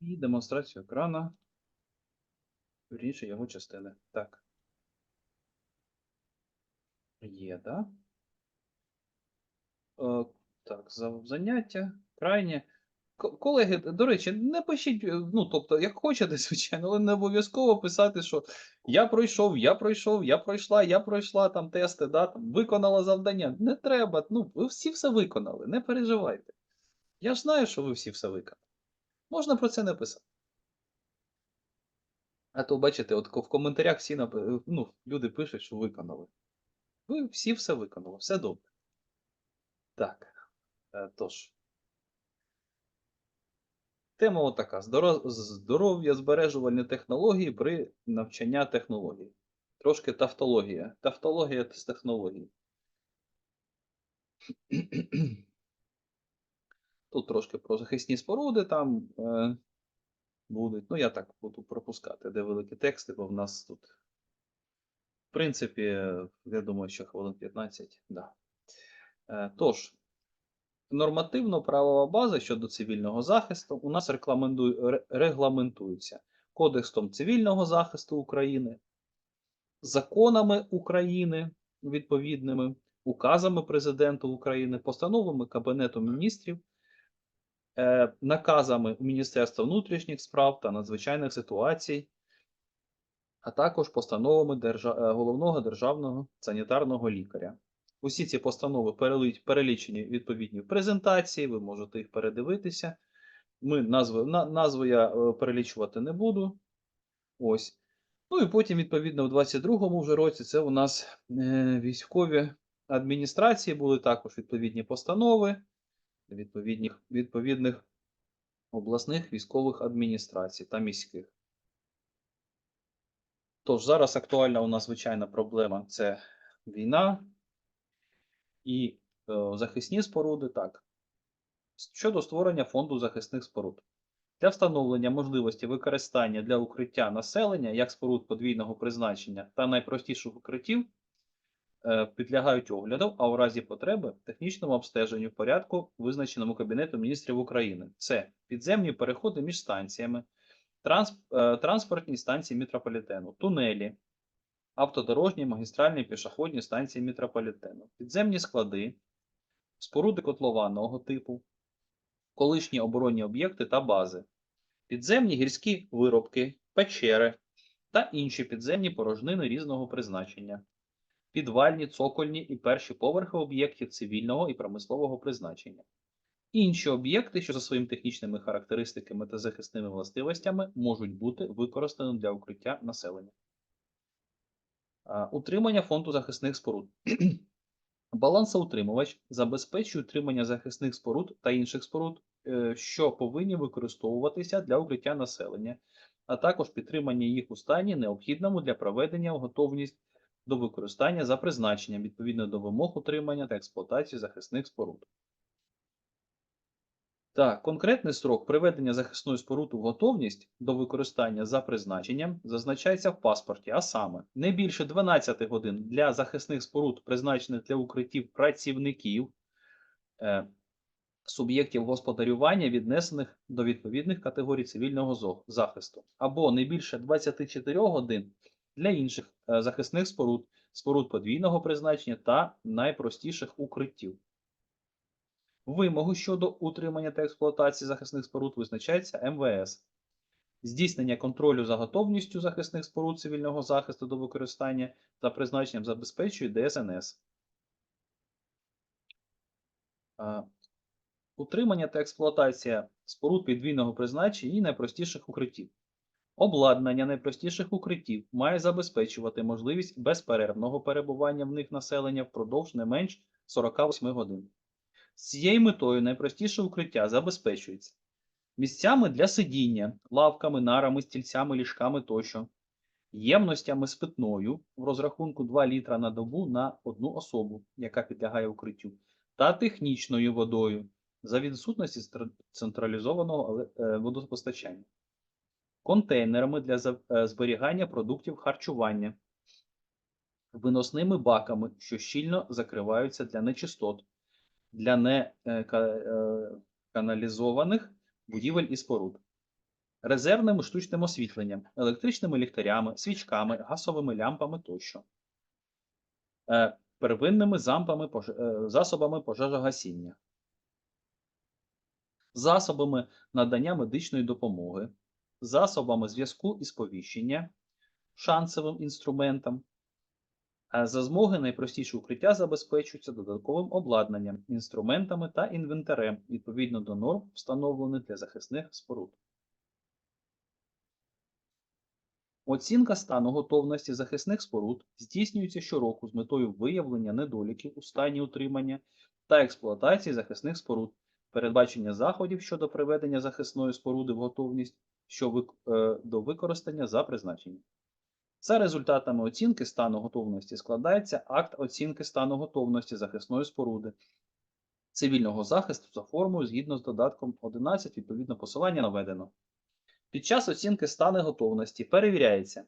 І демонстрацію екрана. Вірніше його частини. Так. Є, да? Е, так, за- заняття. Крайнє. Колеги, до речі, не пишіть, е, ну, тобто, як хочете, звичайно, але не обов'язково писати, що я пройшов, я пройшов, я пройшла, я пройшла там тести, да, там, виконала завдання. Не треба. Ну, ви всі все виконали, не переживайте. Я ж знаю, що ви всі все виконали. Можна про це не писати. А то, бачите, от в коментарях всі напи- ну, люди пишуть, що виконали. Ви всі все виконали, все добре. Так. е, Тож. Тема отака: здоров'я збережувальні технології при навчання технологій. Трошки тавтологія. Тавтологія з технологій. Тут трошки про захисні споруди там е, будуть. Ну, я так буду пропускати, де великі тексти, бо в нас тут. В принципі, я думаю, що хвилин 15. Да. Е, тож, нормативно-правова база щодо цивільного захисту у нас регламентується Кодексом цивільного захисту України, законами України відповідними, указами Президента України, постановами Кабінету міністрів, наказами Міністерства внутрішніх справ та надзвичайних ситуацій, а також постановами е, головного державного санітарного лікаря. Усі ці постанови перелічені відповідні в презентації, ви можете їх передивитися. Ми назви, на, назву я е, перелічувати не буду. Ось. Ну і потім, відповідно, в 22-му вже році це у нас е, військові адміністрації були також відповідні постанови відповідних, відповідних обласних військових адміністрацій та міських. Тож зараз актуальна у нас звичайна проблема це війна і е, захисні споруди. Так. Щодо створення фонду захисних споруд. Для встановлення можливості використання для укриття населення як споруд подвійного призначення та найпростіших укриттів підлягають огляду, а у разі потреби технічному обстеженню в порядку, визначеному Кабінетом міністрів України. Це підземні переходи між станціями, е, транспортні станції метрополітену, тунелі, автодорожні, магістральні пішохідні станції метрополітену, підземні склади, споруди котлованого типу, колишні оборонні об'єкти та бази, підземні гірські виробки, печери та інші підземні порожнини різного призначення, підвальні, цокольні і перші поверхи об'єктів цивільного і промислового призначення. Інші об'єкти, що за своїми технічними характеристиками та захисними властивостями можуть бути використані для укриття населення. Утримання фонду захисних споруд. Балансоутримувач забезпечує утримання захисних споруд та інших споруд, е, що повинні використовуватися для укриття населення, а також підтримання їх у стані, необхідному для проведення в готовність до використання за призначенням відповідно до вимог утримання та експлуатації захисних споруд. Так, конкретний строк приведення захисної споруди в готовність до використання за призначенням зазначається в паспорті, а саме не більше 12 годин для захисних споруд, призначених для укриттів працівників е, суб'єктів господарювання, віднесених до відповідних категорій цивільного захисту, або не більше 24 годин для інших е, захисних споруд, споруд подвійного призначення та найпростіших укриттів. Вимоги щодо утримання та експлуатації захисних споруд визначається МВС. Здійснення контролю за готовністю захисних споруд цивільного захисту до використання та призначенням забезпечує ДСНС. Утримання та експлуатація споруд підвійного призначення і найпростіших укриттів. Обладнання найпростіших укриттів має забезпечувати можливість безперервного перебування в них населення впродовж не менш 48 годин. З цією метою найпростіше укриття забезпечується місцями для сидіння, лавками, нарами, стільцями, ліжками тощо, ємностями з питною в розрахунку 2 літра на добу на одну особу, яка підлягає укриттю, та технічною водою за відсутності централізованого е, водопостачання, контейнерами для е, зберігання продуктів харчування, виносними баками, що щільно закриваються для нечистот, для не е, е, будівель і споруд. резервним штучним освітленням, електричними ліхтарями, свічками, газовими лямпами тощо, первинними зампами, засобами пожежогасіння, засобами надання медичної допомоги, засобами зв'язку і сповіщення, шансовим інструментом. За змоги найпростіші укриття забезпечуються додатковим обладнанням, інструментами та інвентарем відповідно до норм, встановлених для захисних споруд. Оцінка стану готовності захисних споруд здійснюється щороку з метою виявлення недоліків у стані утримання та експлуатації захисних споруд, передбачення заходів щодо приведення захисної споруди в готовність що е, до використання за призначенням. За результатами оцінки стану готовності складається акт оцінки стану готовності захисної споруди цивільного захисту за формою згідно з додатком 11, відповідно посилання наведено. Під час оцінки стану готовності перевіряється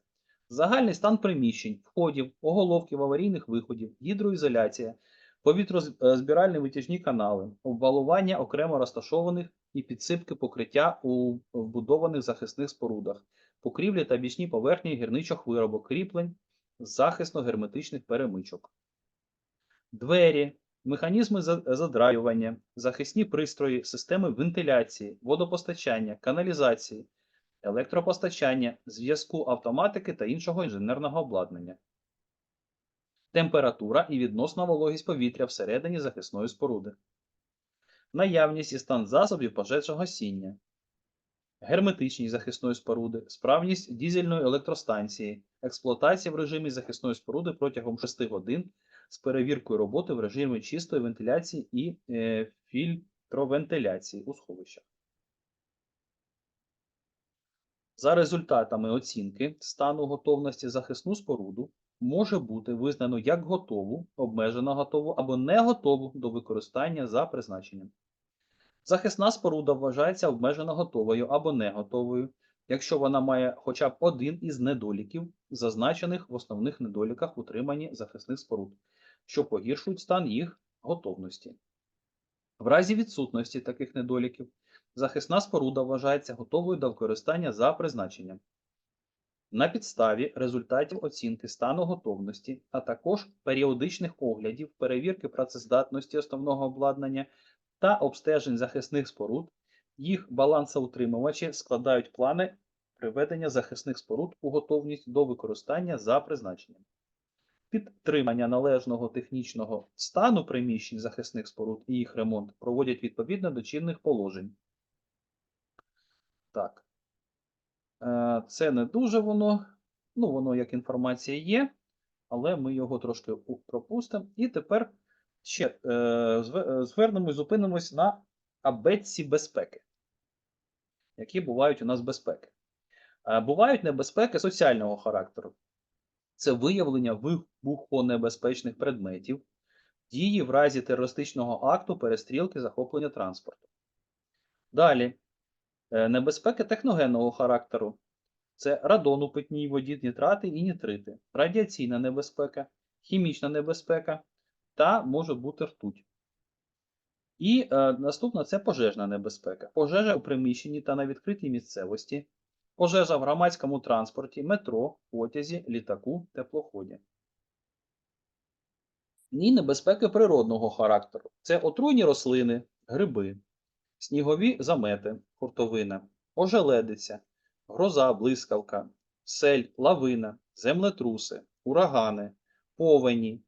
загальний стан приміщень, входів, оголовків аварійних виходів, гідроізоляція, повітрозбиральні витяжні канали, обвалування окремо розташованих і підсипки покриття у вбудованих захисних спорудах, покрівлі та бічні поверхні гірничих виробок, кріплень, захисно-герметичних перемичок. Двері, механізми задраювання, захисні пристрої, системи вентиляції, водопостачання, каналізації, електропостачання, зв'язку автоматики та іншого інженерного обладнання. Температура і відносна вологість повітря всередині захисної споруди. Наявність і стан засобів пожежогасіння. Герметичність захисної споруди, справність дізельної електростанції, експлуатація в режимі захисної споруди протягом 6 годин з перевіркою роботи в режимі чистої вентиляції і е, фільтровентиляції у сховищах. За результатами оцінки стану готовності захисну споруду може бути визнано як готову, обмежено готову або не готову до використання за призначенням. Захисна споруда вважається обмежено готовою або не готовою, якщо вона має хоча б один із недоліків, зазначених в основних недоліках утриманні захисних споруд, що погіршують стан їх готовності. В разі відсутності таких недоліків захисна споруда вважається готовою до використання за призначенням. На підставі результатів оцінки стану готовності, а також періодичних оглядів, перевірки працездатності основного обладнання та обстежень захисних споруд, їх балансоутримувачі складають плани приведення захисних споруд у готовність до використання за призначенням. Підтримання належного технічного стану приміщень захисних споруд і їх ремонт проводять відповідно до чинних положень. Так. Е, Це не дуже воно. Ну, воно як інформація є, але ми його трошки пропустимо. І тепер ще е, е, звернемо і зупинимось на абетці безпеки. Які бувають у нас безпеки. Е, Бувають небезпеки соціального характеру. Це виявлення вибухонебезпечних предметів, дії в разі терористичного акту перестрілки захоплення транспорту. Далі. Е, Небезпеки техногенного характеру. Це радон у питній воді, нітрати і нітрити, радіаційна небезпека, хімічна небезпека та може бути ртуть. І е, наступна це пожежна небезпека. Пожежа у приміщенні та на відкритій місцевості, пожежа в громадському транспорті, метро, потязі, літаку, теплоході. І небезпеки природного характеру. Це отруйні рослини, гриби, снігові замети, хуртовина, ожеледиця, гроза, блискавка, сель, лавина, землетруси, урагани, повені,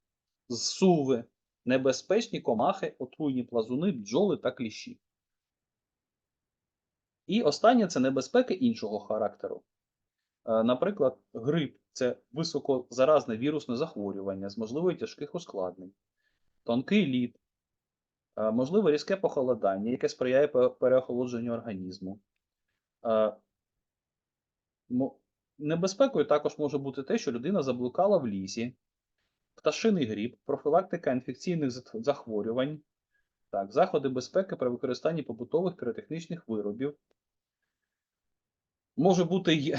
зсуви, небезпечні комахи, отруйні плазуни, бджоли та кліщі. І останнє це небезпеки іншого характеру. Е, Наприклад, грип це високозаразне вірусне захворювання з можливою тяжких ускладнень, тонкий лід, е, можливо різке похолодання, яке сприяє переохолодженню організму. Е, Небезпекою також може бути те, що людина заблукала в лісі, пташиний гріб, профілактика інфекційних захворювань, так, заходи безпеки при використанні побутових піротехнічних виробів. Може бути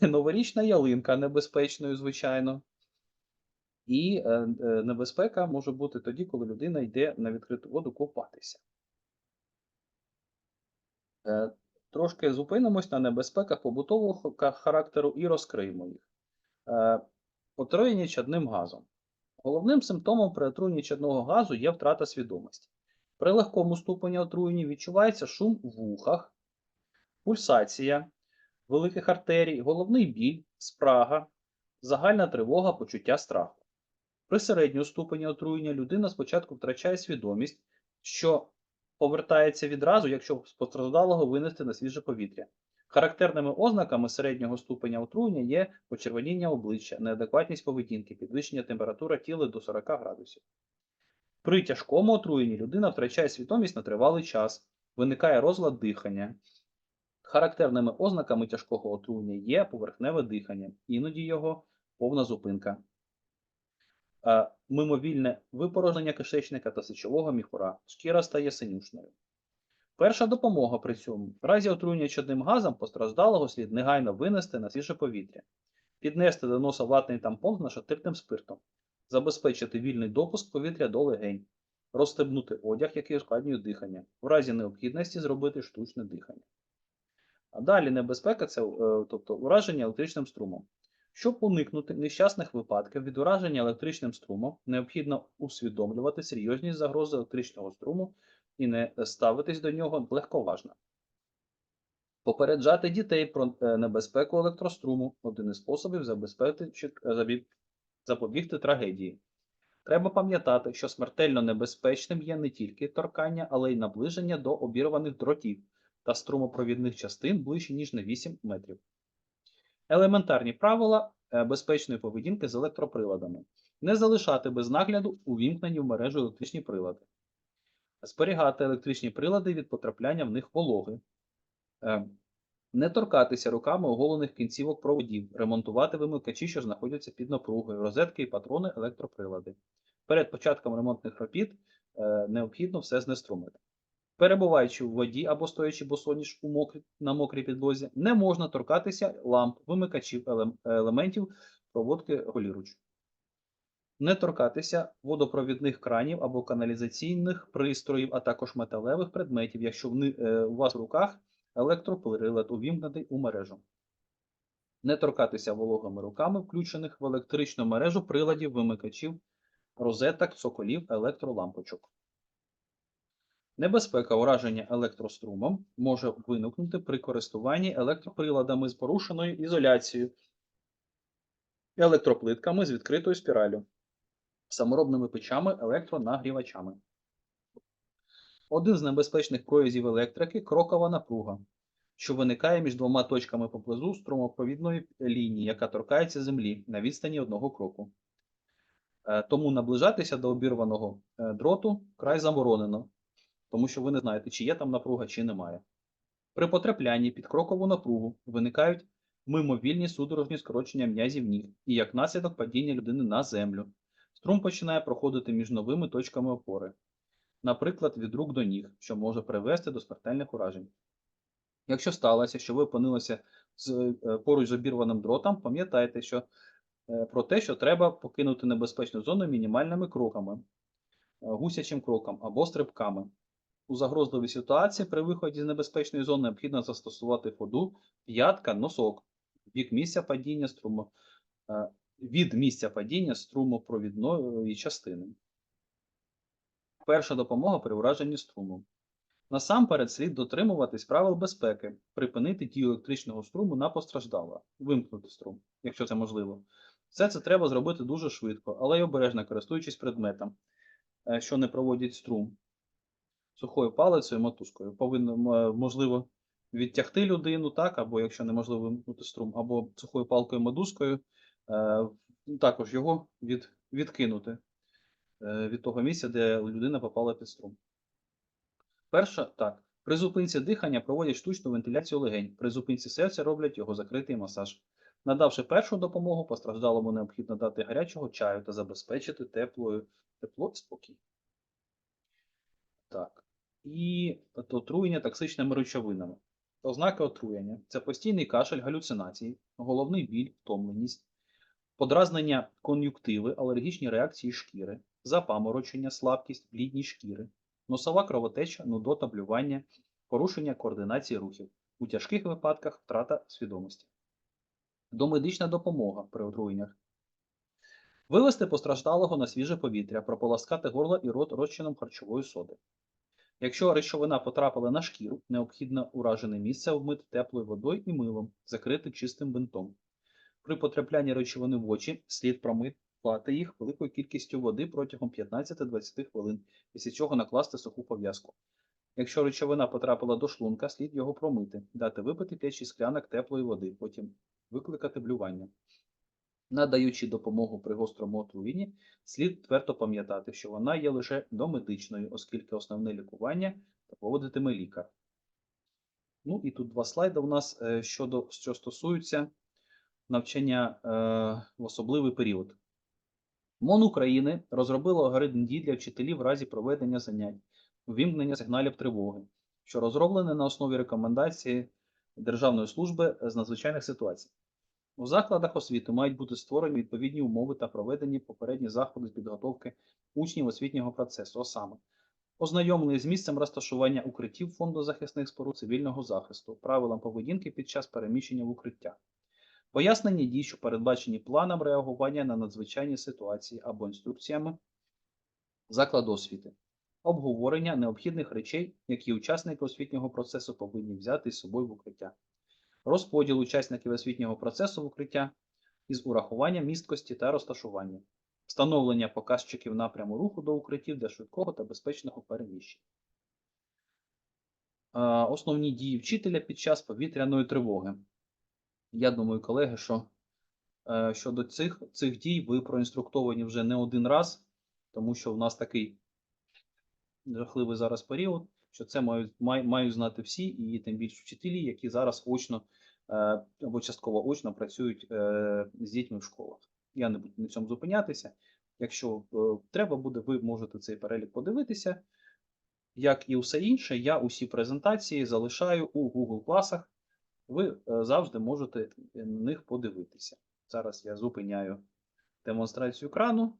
новорічна ялинка небезпечною, звичайно. І е, е, небезпека може бути тоді, коли людина йде на відкриту воду купатися. Е, трошки зупинимось на небезпеках побутового характеру і розкриємо їх. Отруєння чадним газом. Головним симптомом при отруєнні чадного газу є втрата свідомості. При легкому ступені отруєння відчувається шум в вухах, пульсація великих артерій, головний біль, спрага, загальна тривога, почуття страху. При середньому ступені отруєння людина спочатку втрачає свідомість, що повертається відразу, якщо постраждалого винести на свіже повітря. Характерними ознаками середнього ступеня отруєння є почервоніння обличчя, неадекватність поведінки, підвищення температури тіла до 40 градусів. При тяжкому отруєнні людина втрачає свідомість на тривалий час, виникає розлад дихання. Характерними ознаками тяжкого отруєння є поверхневе дихання, іноді його повна зупинка, Е, мимовільне випорожнення кишечника та сечового міхура, шкіра стає синюшною. Перша допомога при цьому. В разі отруєння чадним газом постраждалого слід негайно винести на свіже повітря, піднести до носа ватний тампон з нашатирним спиртом, забезпечити вільний допуск повітря до легень, розстебнути одяг, який ускладнює дихання, в разі необхідності зробити штучне дихання. А далі небезпека це е, тобто ураження електричним струмом. Щоб уникнути нещасних випадків від ураження електричним струмом, необхідно усвідомлювати серйозність загрози електричного струму і не ставитись до нього легковажно. Попереджати дітей про е, небезпеку електроструму один із способів е, запобігти трагедії. Треба пам'ятати, що смертельно небезпечним є не тільки торкання, але й наближення до обірваних дротів та струмопровідних частин ближче, ніж на 8 метрів. Елементарні правила е, безпечної поведінки з електроприладами. Не залишати без нагляду увімкнені в мережу електричні прилади. Зберігати електричні прилади від потрапляння в них вологи. Е, Не торкатися руками оголених кінцівок проводів, ремонтувати вимикачі, що знаходяться під напругою, розетки і патрони електроприлади. Перед початком ремонтних робіт е, необхідно все знеструмити. Перебуваючи в воді або стоячи босоніж у мокрі, на мокрій підлозі, не можна торкатися ламп, вимикачів елементів проводки голіруч. Не торкатися водопровідних кранів або каналізаційних пристроїв, а також металевих предметів, якщо е, у вас в руках електроприлад увімкнений у мережу. Не торкатися вологими руками, включених в електричну мережу приладів, вимикачів, розеток, цоколів, електролампочок. Небезпека ураження електрострумом може виникнути при користуванні електроприладами з порушеною ізоляцією, електроплитками з відкритою спіраллю, саморобними печами, електронагрівачами. Один з небезпечних проявів електрики крокова напруга, що виникає між двома точками поблизу струмопровідної лінії, яка торкається землі на відстані одного кроку. Е, Тому наближатися до обірваного е, дроту край заборонено, тому що ви не знаєте, чи є там напруга, чи немає. При потраплянні під крокову напругу виникають мимовільні судорожні скорочення м'язів ніг і як наслідок падіння людини на землю. Струм починає проходити між новими точками опори, наприклад, від рук до ніг, що може привести до смертельних уражень. Якщо сталося, що ви опинилися з, е, поруч з обірваним дротом, пам'ятайте, що е, про те, що треба покинути небезпечну зону мінімальними кроками, е, гусячим кроком або стрибками. У загрозливій ситуації при виході з небезпечної зони необхідно застосувати ходу п'ятка, носок бік місця падіння струму, від місця падіння струмопровідної частини. Перша допомога при ураженні струму. Насамперед слід дотримуватись правил безпеки, припинити дію електричного струму на постраждалого, вимкнути струм, якщо це можливо. Все це треба зробити дуже швидко, але й обережно користуючись предметом, е, що не проводять струм. Сухою палицею, мотузкою. Повинно, можливо, відтягти людину, так, або якщо неможливо вимкнути струм, або сухою палкою мотузкою, е, також його від, відкинути е, від того місця, де людина попала під струм. Перша, так. При зупинці дихання проводять штучну вентиляцію легень. При зупинці серця роблять його закритий масаж. Надавши першу допомогу, постраждалому необхідно дати гарячого чаю та забезпечити теплою, тепло і спокій. Так. І от отруєння токсичними речовинами. Ознаки отруєння це постійний кашель, галюцинації, головний біль, втомленість, подразнення кон'юктиви, алергічні реакції шкіри, запаморочення, слабкість, блідність шкіри, носова кровотеча, нудота, блювання, порушення координації рухів. У тяжких випадках втрата свідомості. Домедична допомога при отруєннях. Вивести постраждалого на свіже повітря, прополоскати горло і рот розчином харчової соди. Якщо речовина потрапила на шкіру, необхідно уражене місце обмити теплою водою і милом, закрити чистим бинтом. При потраплянні речовини в очі слід промити їх великою кількістю води протягом 15-20 хвилин, після чого накласти суху пов'язку. Якщо речовина потрапила до шлунка, слід його промити, дати випити 5-6 склянок теплої води, потім викликати блювання. Надаючи допомогу при гострому отруєнні, слід твердо пам'ятати, що вона є лише домедичною, оскільки основне лікування проводитиме лікар. Ну і тут два слайди у нас е, щодо що стосуються навчання е, в особливий період. МОН України розробило алгоритм дій для вчителів в разі проведення занять, увімкнення сигналів тривоги, що розроблений на основі рекомендації Державної служби з надзвичайних ситуацій. У закладах освіти мають бути створені відповідні умови та проведені попередні заходи з підготовки учнів освітнього процесу, а саме ознайомлені з місцем розташування укриттів фонду захисних споруд цивільного захисту, правилам поведінки під час переміщення в укриття, пояснення дій, що передбачені планом реагування на надзвичайні ситуації або інструкціями закладу освіти, обговорення необхідних речей, які учасники освітнього процесу повинні взяти з собою в укриття розподіл учасників освітнього процесу в укриття із урахуванням місткості та розташування, встановлення показчиків напряму руху до укриттів для швидкого та безпечного переміщення. Е, Основні дії вчителя під час повітряної тривоги. Я думаю, колеги, що е, щодо цих, цих дій ви проінструктовані вже не один раз, тому що в нас такий жахливий зараз період, що це мають, май- мають знати всі, і тим більше вчителі, які зараз очно е, або частково очно працюють е, з дітьми в школах. Я не буду на цьому зупинятися. Якщо е, треба буде, ви можете цей перелік подивитися. Як і все інше, я усі презентації залишаю у Google класах. Ви е, завжди можете на них подивитися. Зараз я зупиняю демонстрацію екрану